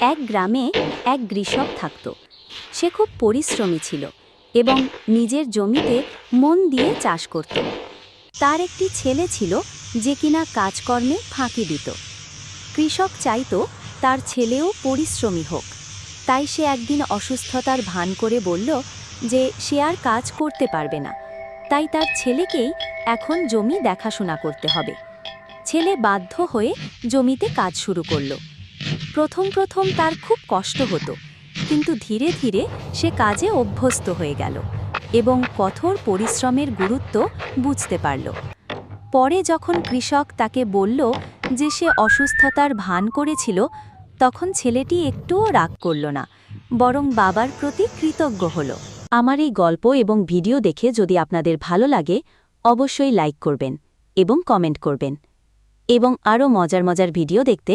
এক গ্রামে এক কৃষক থাকত। সে খুব পরিশ্রমী ছিল এবং নিজের জমিতে মন দিয়ে চাষ করত। তার একটি ছেলে ছিল যে কিনা কাজকর্মে ফাঁকি দিত। কৃষক চাইতো তার ছেলেও পরিশ্রমী হোক। তাই সে একদিন অসুস্থতার ভান করে বলল যে সে আর কাজ করতে পারবে না। তাই তার ছেলেকেই এখন জমি দেখাশোনা করতে হবে। ছেলে বাধ্য হয়ে জমিতে কাজ শুরু করল। প্রথম প্রথম তার খুব কষ্ট হতো, কিন্তু ধীরে ধীরে সে কাজে অভ্যস্ত হয়ে গেল এবং কঠোর পরিশ্রমের গুরুত্ব বুঝতে পারল। পরে যখন কৃষক তাকে বলল যে সে অসুস্থতার ভান করেছিল, তখন ছেলেটি একটুও রাগ করল না, বরং বাবার প্রতি কৃতজ্ঞ হল। আমার এই গল্প এবং ভিডিও দেখে যদি আপনাদের ভালো লাগে, অবশ্যই লাইক করবেন এবং কমেন্ট করবেন এবং আরও মজার মজার ভিডিও দেখতে